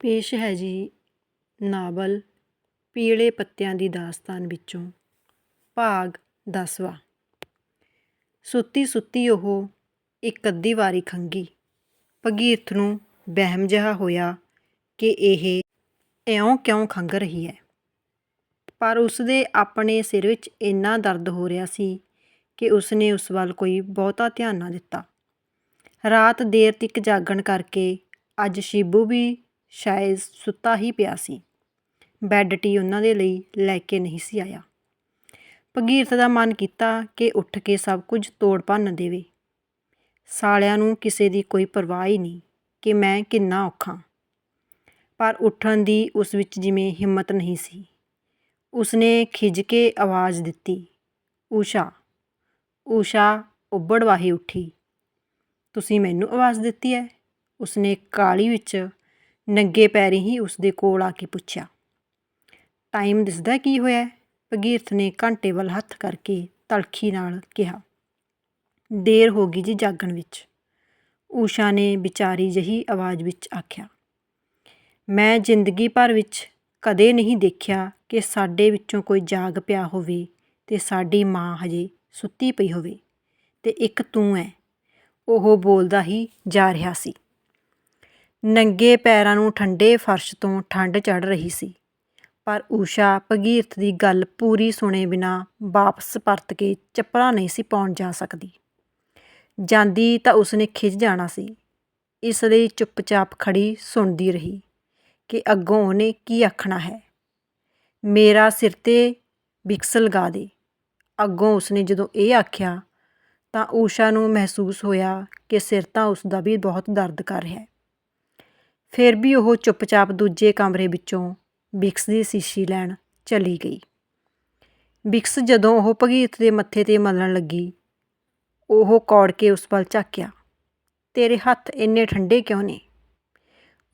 ਪੇਸ਼ ਹੈ ਜੀ ਨਾਵਲ ਪੀਲੇ ਪੱਤਿਆਂ ਦੀ ਦਾਸਤਾਨ ਵਿੱਚੋਂ, ਭਾਗ ਦਸਵਾਂ। ਸੁੱਤੀ ਸੁੱਤੀ ਉਹ ਇੱਕ ਅੱਧੀ ਵਾਰੀ ਖੰਘੀ ਭਗੀਰਥ ਨੂੰ ਵਹਿਮ ਜਿਹਾ ਹੋਇਆ ਕਿ ਇਹ ਇਉਂ ਕਿਉਂ ਖੰਘ ਰਹੀ ਹੈ। ਪਰ ਉਸਦੇ ਆਪਣੇ ਸਿਰ ਵਿੱਚ ਇੰਨਾ ਦਰਦ ਹੋ ਰਿਹਾ ਸੀ ਕਿ ਉਸਨੇ ਉਸ ਵੱਲ ਕੋਈ ਬਹੁਤਾ ਧਿਆਨ ਨਾ ਦਿੱਤਾ। ਰਾਤ ਦੇਰ ਤੱਕ ਜਾਗਣ ਕਰਕੇ ਅੱਜ ਸ਼ੀਬੂ ਵੀ ਸ਼ਾਇਦ ਸੁੱਤਾ ਹੀ ਪਿਆ ਸੀ। ਬੈੱਡ ਟੀ ਉਹਨਾਂ ਦੇ ਲਈ ਲੈ ਕੇ ਨਹੀਂ ਸੀ ਆਇਆ। ਭਗੀਰਥ ਦਾ ਮਨ ਕੀਤਾ ਕਿ ਉੱਠ ਕੇ ਸਭ ਕੁਝ ਤੋੜ ਭੰਨ ਦੇਵੇ। ਸਾਲਿਆਂ ਨੂੰ ਕਿਸੇ ਦੀ ਕੋਈ ਪਰਵਾਹ ਹੀ ਨਹੀਂ ਕਿ ਮੈਂ ਕਿੰਨਾ ਔਖਾ। ਪਰ ਉੱਠਣ ਦੀ ਉਸ ਵਿੱਚ ਜਿਵੇਂ ਹਿੰਮਤ ਨਹੀਂ ਸੀ। ਉਸਨੇ ਖਿਜ ਕੇ ਆਵਾਜ਼ ਦਿੱਤੀ, ਊਸ਼ਾ ਊਸ਼ਾ, ਉੱਬੜ ਵਾਹੀ ਉੱਠੀ। ਤੁਸੀਂ ਮੈਨੂੰ ਆਵਾਜ਼ ਦਿੱਤੀ ਹੈ? ਉਸਨੇ ਕਾਲੀ ਵਿੱਚ ਨੰਗੇ ਪੈਰੀ ਹੀ ਉਸਦੇ ਕੋਲ ਆ ਕੇ ਪੁੱਛਿਆ, ਟਾਈਮ ਦਿਸਦਾ ਕੀ ਹੋਇਆ ਭਗੀਰਥ ਨੇ ਘੰਟੇ ਵੱਲ ਹੱਥ ਕਰਕੇ ਤਲਖੀ ਨਾਲ ਕਿਹਾ, ਦੇਰ ਹੋ ਗਈ ਜੀ ਜਾਗਣ ਵਿੱਚ। ਊਸ਼ਾ ਨੇ ਵਿਚਾਰੀ ਜਹੀ ਆਵਾਜ਼ ਵਿੱਚ ਆਖਿਆ, ਮੈਂ ਜ਼ਿੰਦਗੀ ਭਰ ਵਿੱਚ ਕਦੇ ਨਹੀਂ ਦੇਖਿਆ ਕਿ ਸਾਡੇ ਵਿੱਚੋਂ ਕੋਈ ਜਾਗ ਪਿਆ ਹੋਵੇ ਤੇ ਸਾਡੀ ਮਾਂ ਹਜੇ ਸੁੱਤੀ ਪਈ ਹੋਵੇ ਤੇ ਇੱਕ ਤੂੰ ਹੈ। ਉਹ ਬੋਲਦਾ ਹੀ ਜਾ ਰਿਹਾ ਸੀ। ਨੰਗੇ ਪੈਰਾਂ ਨੂੰ ਠੰਡੇ ਫਰਸ਼ ਤੋਂ ਠੰਡ ਚੜ੍ਹ ਰਹੀ ਸੀ। ਪਰ ਊਸ਼ਾ ਭਗੀਰਥ ਦੀ ਗੱਲ ਪੂਰੀ ਸੁਣੇ ਬਿਨਾਂ ਵਾਪਸ ਪਰਤ ਕੇ ਚੱਪਲਾਂ ਨਹੀਂ ਸੀ ਪਾਉਣ ਜਾ ਸਕਦੀ। ਜਾਂਦੀ ਤਾਂ ਉਸਨੇ ਖਿੱਚ ਜਾਣਾ ਸੀ। ਇਸ ਲਈ ਚੁੱਪਚਾਪ ਖੜੀ ਸੁਣਦੀ ਰਹੀ ਕਿ ਅੱਗੋਂ ਉਹਨੇ ਕੀ ਆਖਣਾ ਹੈ। ਮੇਰਾ ਸਿਰ ਤੇ ਬਿਕਸ ਲਗਾ ਦੇ। ਅੱਗੋਂ ਉਸਨੇ ਜਦੋਂ ਇਹ ਆਖਿਆ ਤਾਂ ਊਸ਼ਾ ਨੂੰ ਮਹਿਸੂਸ ਹੋਇਆ ਕਿ ਸਿਰ ਤਾਂ ਉਸ ਦਾ ਵੀ ਬਹੁਤ ਦਰਦ ਕਰ ਰਿਹਾ ਹੈ। ਫਿਰ ਵੀ ਉਹ ਚੁੱਪਚਾਪ ਦੂਜੇ ਕਮਰੇ ਵਿੱਚੋਂ ਬਿਕਸ ਦੀ ਸ਼ੀਸ਼ੀ ਲੈਣ ਚਲੀ ਗਈ। ਬਿਕਸ ਜਦੋਂ ਉਹ ਭਗੀਰਥ ਦੇ ਮੱਥੇ ਤੇ ਮਲਣ ਲੱਗੀ, ਉਹ ਕੌੜ ਕੇ ਉਸ ਵੱਲ ਝਾਕਿਆ, ਤੇਰੇ ਹੱਥ ਇੰਨੇ ਠੰਡੇ ਕਿਉਂ ਨੇ?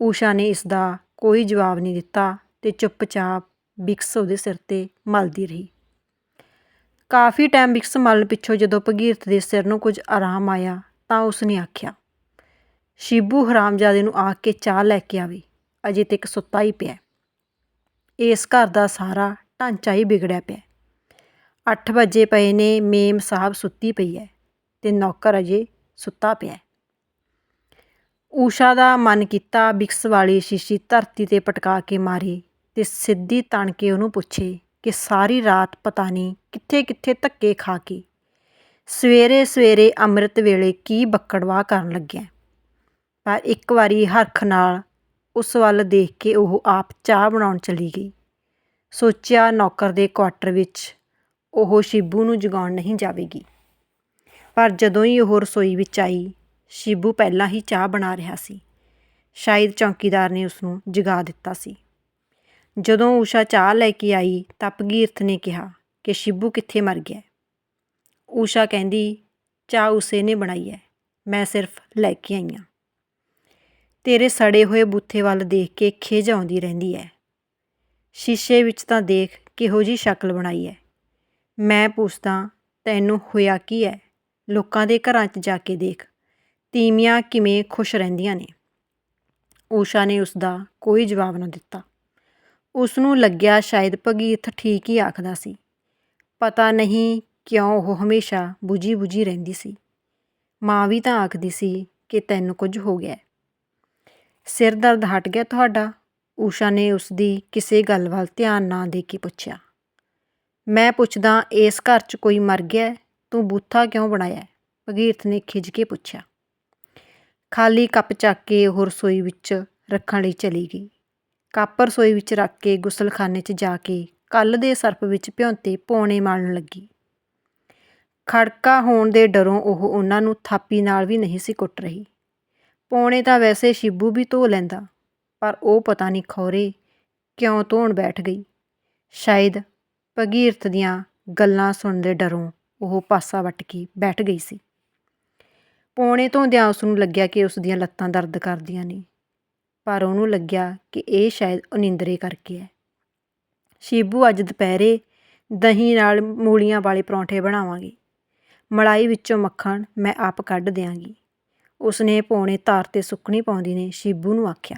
ਊਸ਼ਾ ਨੇ ਇਸ ਦਾ ਕੋਈ ਜਵਾਬ ਨਹੀਂ ਦਿੱਤਾ ਤੇ ਚੁੱਪਚਾਪ ਬਿਕਸ ਉਹਦੇ ਸਿਰ ਤੇ ਮਲਦੀ ਰਹੀ। ਕਾਫੀ ਟਾਈਮ ਬਿਕਸ ਮਲਣ ਪਿੱਛੋਂ ਜਦੋਂ ਭਗੀਰਥ ਦੇ ਸਿਰ ਨੂੰ ਕੁਝ ਆਰਾਮ ਆਇਆ ਤਾਂ ਉਸ ਨੇ ਆਖਿਆ ਸ਼ੀਬੂ ਹਰਾਮਜ਼ਾਦੇ ਨੂੰ ਆ ਕੇ ਚਾਹ ਲੈ ਕੇ ਆਵੇ। ਅਜੇ ਤੱਕ ਸੁੱਤਾ ਹੀ ਪਿਆ। ਇਸ ਘਰ ਦਾ ਸਾਰਾ ਢਾਂਚਾ ਹੀ ਵਿਗੜਿਆ ਪਿਆ। 8 ਵਜੇ ਪਏ ਨੇ, ਮੇਮ ਸਾਹਿਬ ਸੁੱਤੀ ਪਈ ਹੈ ਤੇ ਨੌਕਰ ਅਜੇ ਸੁੱਤਾ ਪਿਆ ਊਸ਼ਾ ਦਾ ਮਨ ਕੀਤਾ ਬਿਕਸ ਵਾਲੀ ਸ਼ੀਸ਼ੀ ਧਰਤੀ ਤੇ ਪਟਕਾ ਕੇ ਮਾਰੀ ਤੇ ਸਿੱਧੀ ਤਣ ਕੇ ਉਹਨੂੰ ਪੁੱਛੇ ਕਿ ਸਾਰੀ ਰਾਤ ਪਤਾ ਨਹੀਂ ਕਿੱਥੇ ਕਿੱਥੇ ਧੱਕੇ ਖਾ ਕੇ। ਸਵੇਰੇ ਸਵੇਰੇ ਅੰਮ੍ਰਿਤ ਵੇਲੇ ਕੀ ਬੱਕੜਵਾ ਕਰਨ ਲੱਗਿਆ। ਪਰ ਇੱਕ ਵਾਰੀ ਹਰਖ ਨਾਲ ਉਸ ਵੱਲ ਦੇਖ ਕੇ ਉਹ ਆਪ ਚਾਹ ਬਣਾਉਣ ਚਲੀ ਗਈ। ਸੋਚਿਆ ਨੌਕਰ ਦੇ ਕੁਆਟਰ ਵਿੱਚ ਉਹ ਸ਼ਿਬੂ ਨੂੰ ਜਗਾਉਣ ਨਹੀਂ ਜਾਵੇਗੀ। ਪਰ ਜਦੋਂ ਹੀ ਉਹ ਰਸੋਈ ਵਿੱਚ ਆਈ, ਸ਼ਿਬੂ ਪਹਿਲਾਂ ਹੀ ਚਾਹ ਬਣਾ ਰਿਹਾ ਸੀ। ਸ਼ਾਇਦ ਚੌਕੀਦਾਰ ਨੇ ਉਸ ਨੂੰ ਜਗਾ ਦਿੱਤਾ ਸੀ। ਜਦੋਂ ਊਸ਼ਾ ਚਾਹ ਲੈ ਕੇ ਆਈ ਤਾਂ ਭਗੀਰਥ ਨੇ ਕਿਹਾ ਕਿ ਸ਼ਿਬੂ ਕਿੱਥੇ ਮਰ ਗਿਆ। ਊਸ਼ਾ ਕਹਿੰਦੀ, ਚਾਹ ਉਸੇ ਨੇ ਬਣਾਈ ਹੈ, ਮੈਂ ਸਿਰਫ ਲੈ ਕੇ ਆਈ ਹਾਂ। ਤੇਰੇ ਸੜੇ ਹੋਏ ਬੂਥੇ ਵੱਲ ਦੇਖ ਕੇ ਖਿਝ ਆਉਂਦੀ ਰਹਿੰਦੀ ਹੈ ਸ਼ੀਸ਼ੇ ਵਿੱਚ ਤਾਂ ਦੇਖ ਕਿਹੋ ਜੀ ਸ਼ਕਲ ਬਣਾਈ ਹੈ ਮੈਂ ਪੁੱਛਦਾ, ਤੈਨੂੰ ਹੋਇਆ ਕੀ ਹੈ ਲੋਕਾਂ ਦੇ ਘਰਾਂ 'ਚ ਜਾ ਕੇ ਦੇਖ। ਤੀਮੀਆਂ ਕਿਵੇਂ ਖੁਸ਼ ਰਹਿੰਦੀਆਂ ਨੇ। ਊਸ਼ਾ ਨੇ ਉਸ ਦਾ ਕੋਈ ਜਵਾਬ ਨਾ ਦਿੱਤਾ। ਉਸ ਨੂੰ ਲੱਗਿਆ ਸ਼ਾਇਦ ਭਗੀਰਥ ਠੀਕ ਹੀ ਆਖਦਾ ਸੀ। ਪਤਾ ਨਹੀਂ ਕਿਉਂ ਉਹ ਹਮੇਸ਼ਾ 부ਜੀ 부ਜੀ ਰਹਿੰਦੀ ਸੀ। ਮਾਂ ਵੀ ਤਾਂ ਆਖਦੀ ਸੀ ਕਿ ਤੈਨੂੰ ਕੁਝ ਹੋ ਗਿਆ ਸਿਰ ਦਰਦ ਹਟ ਗਿਆ ਤੁਹਾਡਾ? ਊਸ਼ਾ ਨੇ ਉਸ ਦੀ ਕਿਸੇ ਗੱਲ ਵੱਲ ਧਿਆਨ ਨਾ ਦੇ ਕੇ ਪੁੱਛਿਆ। ਮੈਂ ਪੁੱਛਦਾ, ਇਸ ਘਰ 'ਚ ਕੋਈ ਮਰ ਗਿਆ ਤੂੰ ਬੂਥਾ ਕਿਉਂ ਬਣਾਇਆ ਭਗੀਰਥ ਨੇ ਖਿਜ ਕੇ ਪੁੱਛਿਆ। ਖਾਲੀ ਕੱਪ ਚੱਕ ਕੇ ਉਹ ਰਸੋਈ ਵਿੱਚ ਰੱਖਣ ਲਈ ਚਲੀ ਗਈ। ਕੱਪ ਰਸੋਈ ਵਿੱਚ ਰੱਖ ਕੇ ਗੁਸਲਖਾਨੇ 'ਚ ਜਾ ਕੇ ਕੱਲ ਦੇ ਸਰਪ ਵਿੱਚ ਭਿਉਂਤੇ ਪੌਣੇ ਮਾਰਨ ਲੱਗੀ। ਖੜਕਾ ਹੋਣ ਦੇ ਡਰੋਂ ਉਹ ਉਹਨਾਂ ਨੂੰ ਥਾਪੀ ਨਾਲ ਵੀ ਨਹੀਂ ਸੀ ਕੁੱਟ ਰਹੀ। ਪੌਣੇ ਤਾਂ ਵੈਸੇ ਸ਼ਿਬੂ ਵੀ ਧੋ ਲੈਂਦਾ, ਪਰ ਉਹ ਪਤਾ ਨਹੀਂ ਖੌਰੇ ਕਿਉਂ ਧੋਣ ਬੈਠ ਗਈ। ਸ਼ਾਇਦ ਭਗੀਰਥ ਦੀਆਂ ਗੱਲਾਂ ਸੁਣਦੇ ਡਰੋਂ ਉਹ ਪਾਸਾ ਵੱਟ ਕੇ ਬੈਠ ਗਈ ਸੀ। ਪੌਣੇ ਧੋਂਦਿਆਂ ਉਸ ਨੂੰ ਲੱਗਿਆ ਕਿ ਉਸ ਦੀਆਂ ਲੱਤਾਂ ਦਰਦ ਕਰਦੀਆਂ ਨੇ, ਪਰ ਉਹਨੂੰ ਲੱਗਿਆ ਕਿ ਇਹ ਸ਼ਾਇਦ ਅਨਿੰਦਰੇ ਕਰਕੇ ਹੈ। ਸ਼ੀਬੂ ਅੱਜ ਦੁਪਹਿਰੇ ਦਹੀਂ ਨਾਲ ਮੂਲੀਆਂ ਵਾਲੇ ਪਰੌਂਠੇ ਬਣਾਵਾਂਗੇ। ਮਲਾਈ ਵਿੱਚੋਂ ਮੱਖਣ ਮੈਂ ਆਪ ਕੱਢ ਦਿਆਂਗੀ। ਉਸਨੇ ਪੌਣੇ ਤਾਰ ਤੇ ਸੁੱਕਣੀ ਪਾਉਂਦੀ ਨੇ ਸ਼ੀਬੂ ਨੂੰ ਆਖਿਆ,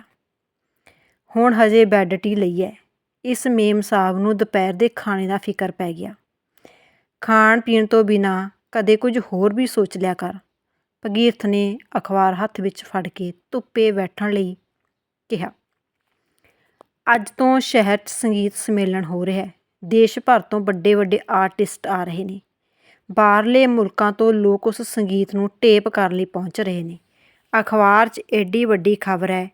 ਹੁਣ ਹਜੇ ਬੈੱਡ ਟੀ ਲਈ ਹੈ ਇਸ ਮੇਮ ਸਾਹਿਬ ਨੂੰ ਦੁਪਹਿਰ ਦੇ ਖਾਣੇ ਦਾ ਫਿਕਰ ਪੈ ਗਿਆ। ਖਾਣ ਪੀਣ ਤੋਂ ਬਿਨਾਂ ਕਦੇ ਕੁਝ ਹੋਰ ਵੀ ਸੋਚ ਲਿਆ ਕਰ। ਭਗੀਰਥ ਨੇ ਅਖਬਾਰ ਹੱਥ ਵਿੱਚ ਫੜ ਕੇ ਧੁੱਪੇ ਬੈਠਣ ਲਈ ਕਿਹਾ, ਅੱਜ ਤੋਂ ਸ਼ਹਿਰ 'ਚ ਸੰਗੀਤ ਸੰਮੇਲਨ ਹੋ ਰਿਹਾ ਹੈ ਦੇਸ਼ ਭਰ ਤੋਂ ਵੱਡੇ ਵੱਡੇ ਆਰਟਿਸਟ ਆ ਰਹੇ ਨੇ। ਬਾਹਰਲੇ ਮੁਲਕਾਂ ਤੋਂ ਲੋਕ ਉਸ ਸੰਗੀਤ ਨੂੰ ਟੇਪ ਕਰਨ ਲਈ ਪਹੁੰਚ ਰਹੇ ਨੇ। ਅਖਬਾਰ 'ਚ ਐਡੀ ਵੱਡੀ ਖਬਰ ਹੈ,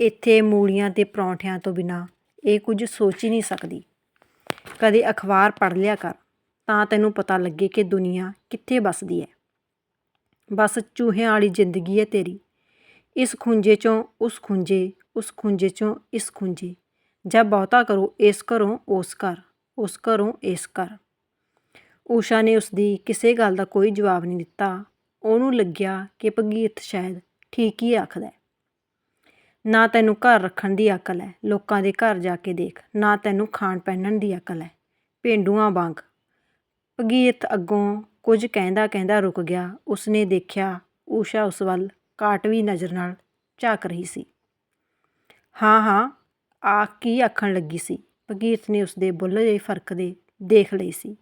ਇੱਥੇ ਮੂਲੀਆਂ ਤੇ ਪਰੌਂਠਿਆਂ ਤੋਂ ਬਿਨਾਂ ਇਹ ਕੁਝ ਸੋਚ ਹੀ ਨਹੀਂ ਸਕਦੀ। ਕਦੇ ਅਖਬਾਰ ਪੜ੍ਹ ਲਿਆ ਕਰ, ਤਾਂ ਤੈਨੂੰ ਪਤਾ ਲੱਗੇ ਕਿ ਦੁਨੀਆ ਕਿੱਥੇ ਵੱਸਦੀ ਹੈ। ਬਸ ਚੂਹਿਆਂ ਵਾਲੀ ਜ਼ਿੰਦਗੀ ਹੈ ਤੇਰੀ। ਇਸ ਖੁੰਝੇ 'ਚੋਂ ਉਸ ਖੁੰਝੇ ਉਸ ਖੁੰਝੇ 'ਚੋਂ ਇਸ ਖੁੰਝੇ। ਜਾਂ ਬਹੁਤਾ ਕਰੋ, ਇਸ ਘਰੋਂ ਉਸ ਘਰ, ਉਸ ਘਰੋਂ ਇਸ ਘਰ। ਊਸ਼ਾ ਨੇ ਉਸ ਦੀ ਕਿਸੇ ਗੱਲ ਦਾ ਕੋਈ ਜਵਾਬ ਨਹੀਂ ਦਿੱਤਾ। ਉਹਨੂੰ ਲੱਗਿਆ ਕਿ ਭਗੀਰਥ ਸ਼ਾਇਦ ਠੀਕ ਹੀ ਆਖਦਾ ਨਾ ਤੈਨੂੰ ਘਰ ਰੱਖਣ ਦੀ ਅਕਲ ਹੈ, ਲੋਕਾਂ ਦੇ ਘਰ ਜਾ ਕੇ ਦੇਖ। ਨਾ ਤੈਨੂੰ ਖਾਣ ਪਹਿਨਣ ਦੀ ਅਕਲ ਹੈ। ਪੇਂਡੂਆਂ ਵਾਂਗ। ਭਗੀਰਥ ਅੱਗੋਂ ਕੁਝ ਕਹਿੰਦਾ ਕਹਿੰਦਾ ਰੁਕ ਗਿਆ। ਉਸਨੇ ਦੇਖਿਆ ਊਸ਼ਾ ਉਸ ਵੱਲ ਕਾਟਵੀ ਨਜ਼ਰ ਨਾਲ ਝਾਕ ਰਹੀ ਸੀ। ਹਾਂ ਹਾਂ ਆ ਕੀ ਆਖਣ ਲੱਗੀ ਸੀ? ਭਗੀਰਥ ਨੇ ਉਸਦੇ ਬੁੱਲ੍ਹ ਜਿਹੇ ਫ਼ਰਕ ਦੇ ਦੇਖ ਲਈ ਸੀ।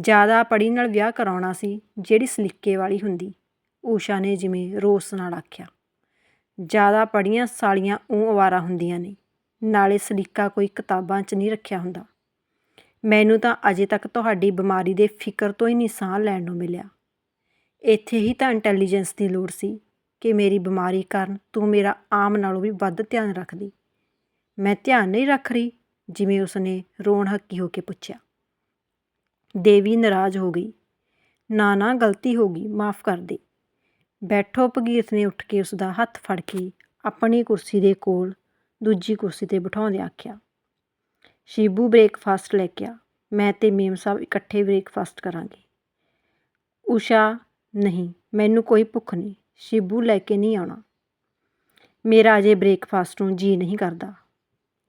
ਜ਼ਿਆਦਾ ਪੜੀ ਨਾਲ ਵਿਆਹ ਕਰਾਉਣਾ ਸੀ, ਜਿਹੜੀ ਸਲੀਕੇ ਵਾਲੀ ਹੁੰਦੀ। ਊਸ਼ਾ ਨੇ ਜਿਵੇਂ ਰੋਸ ਨਾਲ ਆਖਿਆ। ਜ਼ਿਆਦਾ ਪੜੀਆਂ ਸਾਲੀਆਂ ਉਹ ਅਵਾਰਾ ਹੁੰਦੀਆਂ ਨੇ, ਨਾਲੇ ਸਲੀਕਾ ਕੋਈ ਕਿਤਾਬਾਂ 'ਚ ਨਹੀਂ ਰੱਖਿਆ ਹੁੰਦਾ। ਮੈਨੂੰ ਤਾਂ ਅਜੇ ਤੱਕ ਤੁਹਾਡੀ ਬਿਮਾਰੀ ਦੇ ਫਿਕਰ ਤੋਂ ਹੀ ਨਹੀਂ ਸਾਹ ਲੈਣ ਨੂੰ ਮਿਲਿਆ। ਇੱਥੇ ਹੀ ਤਾਂ ਇੰਟੈਲੀਜੈਂਸ ਦੀ ਲੋੜ ਸੀ ਕਿ ਮੇਰੀ ਬਿਮਾਰੀ ਕਾਰਨ ਤੂੰ ਮੇਰਾ ਆਮ ਨਾਲੋਂ ਵੀ ਵੱਧ ਧਿਆਨ ਰੱਖਦੀ। ਮੈਂ ਧਿਆਨ ਨਹੀਂ ਰੱਖ ਰਹੀ, ਜਿਵੇਂ ਉਸਨੇ ਰੋਣ ਹੱਕੀ ਹੋ ਕੇ ਪੁੱਛਿਆ। ਦੇਵੀ ਨਾਰਾਜ਼ ਹੋ ਗਈ। ਨਾ ਨਾ, ਗਲਤੀ ਹੋ ਗਈ, ਮਾਫ ਕਰ ਦੇ। ਬੈਠੋ ਭਗੀਰਥ ਨੇ ਉੱਠ ਕੇ ਉਸ ਦਾ ਹੱਥ ਫੜ ਕੇ ਆਪਣੀ ਕੁਰਸੀ ਦੇ ਕੋਲ ਦੂਜੀ ਕੁਰਸੀ ਤੇ ਬਿਠਾਉਂਦੇ ਆਖਿਆ, ਸ਼ੀਬੂ, ਬ੍ਰੇਕਫਾਸਟ ਲੈ ਕੇ ਆ। ਮੈਂ ਤੇ ਮੇਮ ਸਾਹਿਬ ਇਕੱਠੇ ਬ੍ਰੇਕਫਾਸਟ ਕਰਾਂਗੇ। ਊਸ਼ਾ, ਨਹੀਂ, ਮੈਨੂੰ ਕੋਈ ਭੁੱਖ ਨਹੀਂ। ਸ਼ਿਬੂ ਲੈ ਕੇ ਨਹੀਂ ਆਉਣਾ। ਮੇਰਾ ਅਜੇ ਬ੍ਰੇਕਫਾਸਟ ਨੂੰ ਜੀ ਨਹੀਂ ਕਰਦਾ।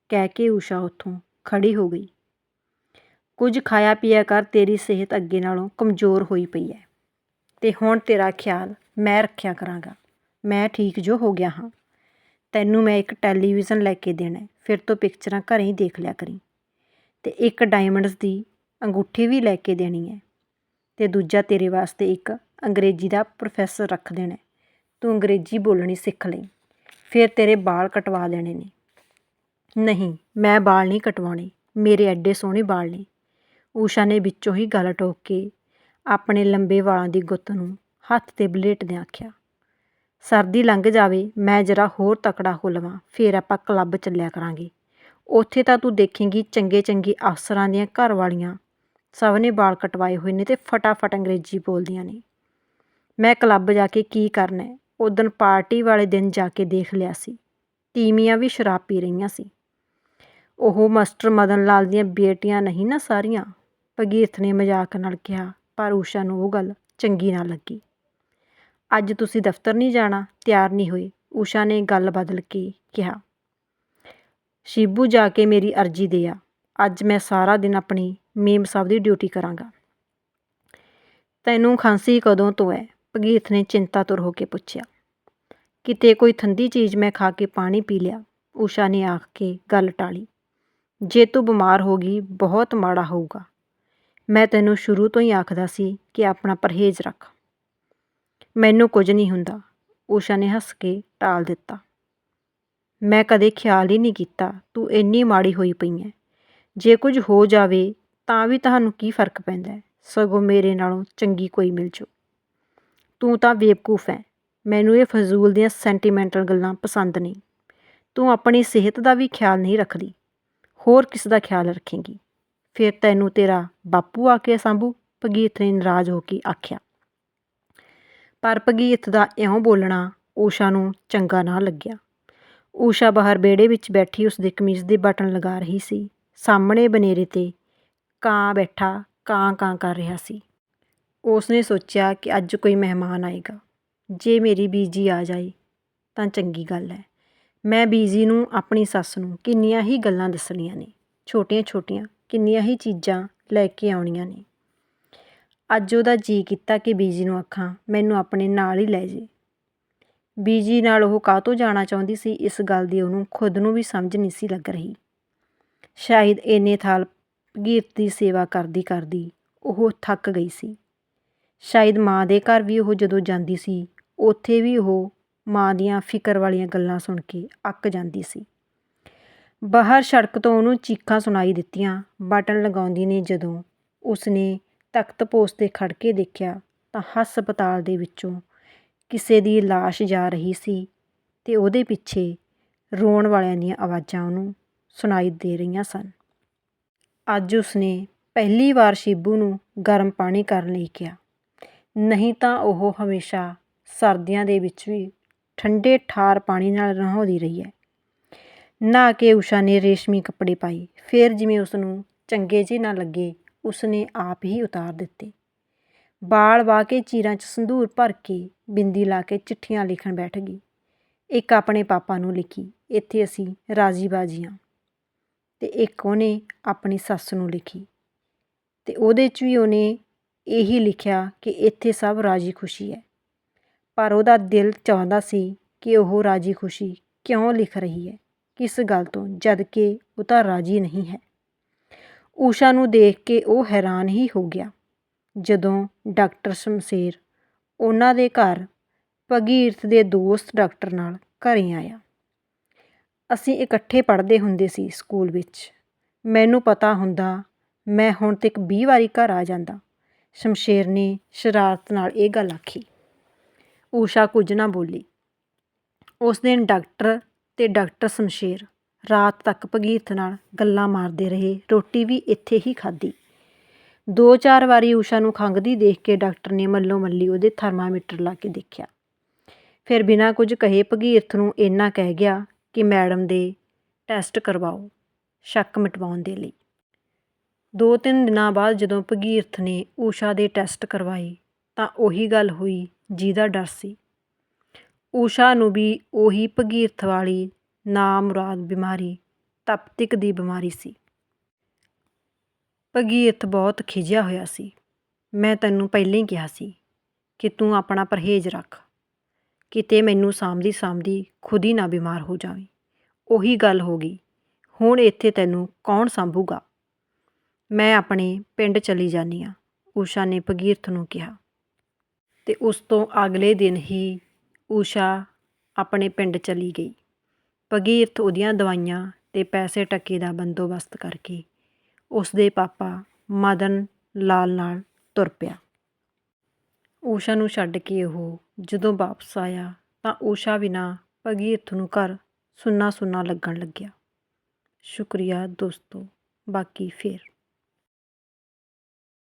ਕਹਿ ਕੇ ਊਸ਼ਾ ਉੱਥੋਂ ਖੜੀ ਹੋ ਗਈ। ਕੁਝ ਖਾਇਆ ਪੀਆ ਕਰ, ਤੇਰੀ ਸਿਹਤ ਅੱਗੇ ਨਾਲੋਂ ਕਮਜ਼ੋਰ ਹੋਈ ਪਈ ਹੈ ਤੇ ਹੁਣ ਤੇਰਾ ਖਿਆਲ ਮੈਂ ਰੱਖਿਆ ਕਰਾਂਗਾ। ਮੈਂ ਠੀਕ ਜੋ ਹੋ ਗਿਆ ਹਾਂ। ਤੈਨੂੰ ਮੈਂ ਇੱਕ ਟੈਲੀਵਿਜ਼ਨ ਲੈ ਕੇ ਦੇਣਾ ਫਿਰ ਤੋਂ ਪਿਕਚਰਾਂ ਘਰੇ ਹੀ ਦੇਖ ਲਿਆ ਕਰੀ। ਤੇ ਇੱਕ ਡਾਇਮੰਡਸ ਦੀ ਅੰਗੂਠੀ ਵੀ ਲੈ ਕੇ ਦੇਣੀ ਹੈ ਤੇ ਦੂਜਾ ਤੇਰੇ ਵਾਸਤੇ ਇੱਕ ਅੰਗਰੇਜ਼ੀ ਦਾ ਪ੍ਰੋਫੈਸਰ ਰੱਖ ਦੇਣਾ ਤੂੰ ਅੰਗਰੇਜ਼ੀ ਬੋਲਣੀ ਸਿੱਖ ਲਈ। ਫਿਰ ਤੇਰੇ ਵਾਲ ਕਟਵਾ ਦੇਣੇ ਨੇ। ਨਹੀਂ, ਮੈਂ ਵਾਲ ਨਹੀਂ ਕਟਵਾਉਣੇ। ਮੇਰੇ ਐਡੇ ਸੋਹਣੇ ਵਾਲ ਨੇ। ਊਸ਼ਾ ਨੇ ਵਿੱਚੋਂ ਹੀ ਗੱਲ ਟੋਕ ਕੇ ਆਪਣੇ ਲੰਬੇ ਵਾਲਾਂ ਦੀ ਗੁੱਤ ਨੂੰ ਹੱਥ ਤੇ ਬਲੇਟਦਿਆਂ ਆਖਿਆ, ਸਰਦੀ ਲੰਘ ਜਾਵੇ, ਮੈਂ ਜਰਾ ਹੋਰ ਤਕੜਾ ਹੋ ਲਵਾਂ, ਫਿਰ ਆਪਾਂ ਕਲੱਬ ਚੱਲਿਆ ਕਰਾਂਗੇ। ਉੱਥੇ ਤਾਂ ਤੂੰ ਦੇਖੇਂਗੀ ਚੰਗੇ ਚੰਗੇ ਅਫਸਰਾਂ ਦੀਆਂ ਘਰ ਵਾਲੀਆਂ ਸਭ ਨੇ ਵਾਲ ਕਟਵਾਏ ਹੋਏ ਨੇ ਤੇ ਫਟਾਫਟ ਅੰਗਰੇਜ਼ੀ ਬੋਲਦੀਆਂ ਨੇ। ਮੈਂ ਕਲੱਬ ਜਾ ਕੇ ਕੀ ਕਰਨਾ ਹੈ? ਉਦੋਂ ਪਾਰਟੀ ਵਾਲੇ ਦਿਨ ਜਾ ਕੇ ਦੇਖ ਲਿਆ ਸੀ। ਤੀਮੀਆਂ ਵੀ ਸ਼ਰਾਬ ਪੀ ਰਹੀਆਂ ਸੀ। ਉਹ ਮਾਸਟਰ ਮਦਨ ਲਾਲ ਦੀਆਂ ਬੇਟੀਆਂ ਨਹੀਂ ਨਾ ਸਾਰੀਆਂ? ਭਗੀਰਥ ਨੇ ਮਜ਼ਾਕ ਨਾਲ ਕਿਹਾ, ਪਰ ਊਸ਼ਾ ਨੂੰ ਉਹ ਗੱਲ ਚੰਗੀ ਨਾ ਲੱਗੀ। ਅੱਜ ਤੁਸੀਂ ਦਫ਼ਤਰ ਨਹੀਂ ਜਾਣਾ, ਤਿਆਰ ਨਹੀਂ ਹੋਏ, ਊਸ਼ਾ ਨੇ ਗੱਲ ਬਦਲ ਕੇ ਕਿਹਾ। ਸ਼ੀਬੂ ਜਾ ਕੇ ਮੇਰੀ ਅਰਜੀ ਦੇ ਆ। ਅੱਜ ਮੈਂ ਸਾਰਾ ਦਿਨ ਆਪਣੀ ਮੇਮ ਸਾਹਿਬ ਦੀ ਡਿਊਟੀ ਕਰਾਂਗਾ। ਤੈਨੂੰ ਖਾਂਸੀ ਕਦੋਂ ਤੋਂ ਹੈ ਭਗੀਰਥ ਨੇ ਚਿੰਤਾਤੁਰ ਹੋ ਕੇ ਪੁੱਛਿਆ। ਕਿਤੇ ਕੋਈ ਠੰਡੀ ਚੀਜ਼ ਮੈਂ ਖਾ ਕੇ ਪਾਣੀ ਪੀ ਲਿਆ? ਊਸ਼ਾ ਨੇ ਆਖ ਕੇ ਗੱਲ ਟਾਲੀ। ਜੇ ਤੂੰ ਬਿਮਾਰ ਹੋ ਗਈ, ਬਹੁਤ ਮਾੜਾ ਹੋਊਗਾ। ਮੈਂ ਤੈਨੂੰ ਸ਼ੁਰੂ ਤੋਂ ਹੀ ਆਖਦਾ ਸੀ ਕਿ ਆਪਣਾ ਪਰਹੇਜ਼ ਰੱਖ। ਮੈਨੂੰ ਕੁਝ ਨਹੀਂ ਹੁੰਦਾ। ਊਸ਼ਾ ਨੇ ਹੱਸ ਕੇ ਟਾਲ ਦਿੱਤਾ। ਮੈਂ ਕਦੇ ਖਿਆਲ ਹੀ ਨਹੀਂ ਕੀਤਾ ਤੂੰ ਇੰਨੀ ਮਾੜੀ ਹੋਈ ਪਈ ਐ ਜੇ ਕੁਝ ਹੋ ਜਾਵੇ ਤਾਂ ਵੀ ਤੁਹਾਨੂੰ ਕੀ ਫ਼ਰਕ ਪੈਂਦਾ ਸਗੋਂ ਮੇਰੇ ਨਾਲੋਂ ਚੰਗੀ ਕੋਈ ਮਿਲ ਜੂ ਤੂੰ ਤਾਂ ਬੇਵਕੂਫ ਹੈ। ਮੈਨੂੰ ਇਹ ਫਜ਼ੂਲ ਦੀਆਂ ਸੈਂਟੀਮੈਂਟਲ ਗੱਲਾਂ ਪਸੰਦ ਨਹੀਂ। ਤੂੰ ਆਪਣੀ ਸਿਹਤ ਦਾ ਵੀ ਖਿਆਲ ਨਹੀਂ ਰੱਖਦੀ। ਹੋਰ ਕਿਸ ਦਾ ਖਿਆਲ ਰੱਖੇਂਗੀ? ਫਿਰ ਤੈਨੂੰ ਤੇਰਾ ਬਾਪੂ ਆ ਕੇ ਸੰਭੂ? ਭਗੀਰਥ ਨੇ ਨਾਰਾਜ਼ ਹੋ ਕੇ ਆਖਿਆ। ਪਰ ਭਗੀਰਥ ਦਾ ਇਉਂ ਬੋਲਣਾ ਊਸ਼ਾ ਨੂੰ ਚੰਗਾ ਨਾ ਲੱਗਿਆ। ਊਸ਼ਾ ਬਾਹਰ ਵਿਹੜੇ ਵਿੱਚ ਬੈਠੀ ਉਸ ਦੇ ਕਮੀਜ਼ ਦੇ ਬਟਨ ਲਗਾ ਰਹੀ ਸੀ। ਸਾਹਮਣੇ ਬਨੇਰੇ ਤੇ ਕਾਂ ਬੈਠਾ ਕਾਂ ਕਾਂ ਕਰ ਰਿਹਾ ਸੀ। ਉਸਨੇ ਸੋਚਿਆ ਕਿ ਅੱਜ ਕੋਈ ਮਹਿਮਾਨ ਆਏਗਾ। ਜੇ ਮੇਰੀ ਬੀਜੀ ਆ ਜਾਏ ਤਾਂ ਚੰਗੀ ਗੱਲ ਹੈ। ਮੈਂ ਬੀਜੀ ਨੂੰ ਆਪਣੀ ਸੱਸ ਨੂੰ ਕਿੰਨੀਆਂ ਹੀ ਗੱਲਾਂ ਦੱਸਣੀਆਂ ਨੇ। ਛੋਟੀਆਂ ਛੋਟੀਆਂ ਕਿੰਨੀਆਂ ਹੀ ਚੀਜ਼ਾਂ ਲੈ ਕੇ ਆਉਣੀਆਂ ਨੇ। ਅੱਜ ਉਹਦਾ ਜੀ ਕੀਤਾ ਕਿ ਬੀਜੀ ਨੂੰ ਆਖਾਂ, ਮੈਨੂੰ ਆਪਣੇ ਨਾਲ ਹੀ ਲੈ ਜੇ। ਬੀਜੀ ਨਾਲ ਉਹ ਕਾਹਤੋਂ ਜਾਣਾ ਚਾਹੁੰਦੀ ਸੀ, ਇਸ ਗੱਲ ਦੀ ਉਹਨੂੰ ਖੁਦ ਨੂੰ ਵੀ ਸਮਝ ਨਹੀਂ ਸੀ ਲੱਗ ਰਹੀ। ਸ਼ਾਇਦ ਇੰਨੇ ਥਾਲ ਭਗੀਰਥ ਦੀ ਸੇਵਾ ਕਰਦੀ ਕਰਦੀ ਉਹ ਥੱਕ ਗਈ ਸੀ। ਸ਼ਾਇਦ ਮਾਂ ਦੇ ਘਰ ਵੀ ਉਹ ਜਦੋਂ ਜਾਂਦੀ ਸੀ, ਉੱਥੇ ਵੀ ਉਹ ਮਾਂ ਦੀਆਂ ਫਿਕਰ ਵਾਲੀਆਂ ਗੱਲਾਂ ਸੁਣ ਕੇ ਅੱਕ ਜਾਂਦੀ ਸੀ। ਬਾਹਰ ਸੜਕ ਤੋਂ ਉਹਨੂੰ ਚੀਖਾਂ ਸੁਣਾਈ ਦਿੱਤੀਆਂ। ਬਟਨ ਲਗਾਉਂਦੀ ਨੇ ਜਦੋਂ ਉਸਨੇ ਤਖਤ ਪੋਸ ਤੇ ਖੜ੍ਹ ਕੇ ਦੇਖਿਆ ਤਾਂ ਹਸਪਤਾਲ ਦੇ ਵਿੱਚੋਂ ਕਿਸੇ ਦੀ ਲਾਸ਼ ਜਾ ਰਹੀ ਸੀ ਅਤੇ ਉਹਦੇ ਪਿੱਛੇ ਰੋਣ ਵਾਲਿਆਂ ਦੀਆਂ ਆਵਾਜ਼ਾਂ ਉਹਨੂੰ ਸੁਣਾਈ ਦੇ ਰਹੀਆਂ ਸਨ। ਅੱਜ ਉਸਨੇ ਪਹਿਲੀ ਵਾਰ ਸ਼ਿਬੂ ਨੂੰ ਗਰਮ ਪਾਣੀ ਕਰਨ ਲਈ ਕਿਹਾ। ਨਹੀਂ ਤਾਂ ਉਹ ਹਮੇਸ਼ਾ ਸਰਦੀਆਂ ਦੇ ਵਿੱਚ ਵੀ ਠੰਡੇ ਠਾਰ ਪਾਣੀ ਨਾਲ ਨਹਾਉਂਦੀ ਰਹੀ ਹੈ। ਨਹਾ ਕੇ ਊਸ਼ਾ ਨੇ ਰੇਸ਼ਮੀ ਕੱਪੜੇ ਪਾਏ। ਫਿਰ ਜਿਵੇਂ ਉਸ ਨੂੰ ਚੰਗੇ ਜਿਹੇ ਨਾ ਲੱਗੇ, ਉਸਨੇ ਆਪ ਹੀ ਉਤਾਰ ਦਿੱਤੇ। ਵਾਲ ਵਾਹ ਕੇ ਚੀਰਾਂ 'ਚ ਸੰਧੂਰ ਭਰ ਕੇ ਬਿੰਦੀ ਲਾ ਕੇ ਚਿੱਠੀਆਂ ਲਿਖਣ ਬੈਠ ਗਈ। ਇੱਕ ਆਪਣੇ ਪਾਪਾ ਨੂੰ ਲਿਖੀ, ਇੱਥੇ ਅਸੀਂ ਰਾਜੀ ਬਾਜ਼ੀਆਂ ਹਾਂ ਤੇ ਇੱਕ ਉਹਨੇ ਆਪਣੀ ਸੱਸ ਨੂੰ ਲਿਖੀ। ਤੇ ਉਹਦੇ 'ਚ ਵੀ ਉਹਨੇ ਇਹੀ ਲਿਖਿਆ ਕਿ ਇੱਥੇ ਸਭ ਰਾਜੀ ਖੁਸ਼ੀ ਹੈ। ਪਰ ਉਹਦਾ ਦਿਲ ਚਾਹੁੰਦਾ ਸੀ ਕਿ ਉਹ ਰਾਜੀ ਖੁਸ਼ੀ ਕਿਉਂ ਲਿਖ ਰਹੀ ਹੈ? ਕਿਸ ਗੱਲ ਤੋਂ, ਜਦ ਕਿ ਉਹ ਤਾਂ ਰਾਜੀ ਨਹੀਂ ਹੈ। ਊਸ਼ਾ ਨੂੰ ਦੇਖ ਕੇ ਉਹ ਹੈਰਾਨ ਹੀ ਹੋ ਗਿਆ। ਜਦੋਂ ਡਾਕਟਰ ਸ਼ਮਸ਼ੇਰ ਉਹਨਾਂ ਦੇ ਘਰ ਭਗੀਰਥ ਦੇ ਦੋਸਤ ਡਾਕਟਰ ਨਾਲ ਘਰੇ ਆਇਆ। ਅਸੀਂ ਇਕੱਠੇ ਪੜ੍ਹਦੇ ਹੁੰਦੇ ਸੀ ਸਕੂਲ ਵਿੱਚ। ਮੈਨੂੰ ਪਤਾ ਹੁੰਦਾ, ਮੈਂ ਹੁਣ ਤੱਕ 20 ਵਾਰੀ ਘਰ ਆ ਜਾਂਦਾ। ਸ਼ਮਸ਼ੇਰ ਨੇ ਸ਼ਰਾਰਤ ਨਾਲ ਇਹ ਗੱਲ ਆਖੀ। ਊਸ਼ਾ ਕੁਝ ਨਾ ਬੋਲੀ। ਉਸ ਦਿਨ ਡਾਕਟਰ ਤੇ ਡਾਕਟਰ ਸ਼ਮਸ਼ੇਰ ਰਾਤ ਤੱਕ ਭਗੀਰਥ ਨਾਲ ਗੱਲਾਂ ਮਾਰਦੇ ਰਹੇ, ਰੋਟੀ ਵੀ ਇੱਥੇ ਹੀ ਖਾਧੀ। ਦੋ ਚਾਰ ਵਾਰੀ ਊਸ਼ਾ ਨੂੰ ਖੰਘਦੀ ਦੇਖ ਕੇ ਡਾਕਟਰ ਨੇ ਮੱਲੋ ਮੱਲੀ ਉਹਦੇ ਥਰਮਾਮੀਟਰ ਲਾ ਕੇ ਦੇਖਿਆ। ਫਿਰ ਬਿਨਾਂ ਕੁਝ ਕਹੇ ਭਗੀਰਥ ਨੂੰ ਇੰਨਾ ਕਹਿ ਗਿਆ ਕਿ, ਮੈਡਮ ਦੇ, ਟੈਸਟ ਕਰਵਾਓ, ਸ਼ੱਕ ਮਿਟਵਾਉਣ ਦੇ ਲਈ। ਦੋ ਤਿੰਨ ਦਿਨਾਂ ਬਾਅਦ ਜਦੋਂ ਭਗੀਰਥ ਨੇ ਊਸ਼ਾ ਦੇ ਟੈਸਟ ਕਰਵਾਏ, ਤਾਂ ਉਹੀ ਗੱਲ ਹੋਈ, ਜਿਹਦਾ ਡਰ ਸੀ। ਊਸ਼ਾ ਨੂੰ ਵੀ ਉਹੀ ਭਗੀਰਥ ਵਾਲੀ ਨਾਮੁਰਾਦ ਬਿਮਾਰੀ, ਤਪਤਿਕ ਦੀ ਬਿਮਾਰੀ ਸੀ। ਭਗੀਰਥ ਬਹੁਤ ਖਿਝਿਆ ਹੋਇਆ ਸੀ। ਮੈਂ ਤੈਨੂੰ ਪਹਿਲਾਂ ਹੀ ਕਿਹਾ ਸੀ ਕਿ ਤੂੰ ਆਪਣਾ ਪਰਹੇਜ਼ ਰੱਖ। ਕਿਤੇ ਮੈਨੂੰ ਸਾਂਭਦੀ ਸਾਂਭਦੀ ਖੁਦ ਹੀ ਨਾ ਬਿਮਾਰ ਹੋ ਜਾਵੇਂ। ਉਹੀ ਗੱਲ ਹੋ ਗਈ। ਹੁਣ ਇੱਥੇ ਤੈਨੂੰ ਕੌਣ ਸੰਭੂਗਾ? ਮੈਂ ਆਪਣੇ ਪਿੰਡ ਚਲੀ ਜਾਨੀ ਆ ਊਸ਼ਾ ਨੇ ਭਗੀਰਥ ਨੂੰ ਕਿਹਾ। ਤੇ ਉਸ ਤੋਂ ਅਗਲੇ ਦਿਨ ਹੀ ਊਸ਼ਾ ਆਪਣੇ ਪਿੰਡ ਚਲੀ ਗਈ। ਭਗੀਰਥ ਉਹਦੀਆਂ ਦਵਾਈਆਂ ਅਤੇ ਪੈਸੇ ਟੱਕੇ ਦਾ ਬੰਦੋਬਸਤ ਕਰਕੇ ਉਸ ਦੇ ਪਾਪਾ ਮਦਨ ਲਾਲ ਨਾਲ ਤੁਰ ਪਿਆ। ਊਸ਼ਾ ਨੂੰ ਛੱਡ ਕੇ ਉਹ ਜਦੋਂ ਵਾਪਸ ਆਇਆ ਤਾਂ ਊਸ਼ਾ ਬਿਨਾ ਭਗੀਰਥ ਨੂੰ ਘਰ ਸੁੰਨਾ ਸੁੰਨਾ ਲੱਗਣ ਲੱਗਿਆ। ਸ਼ੁਕਰੀਆ ਦੋਸਤੋ, ਬਾਕੀ ਫਿਰ।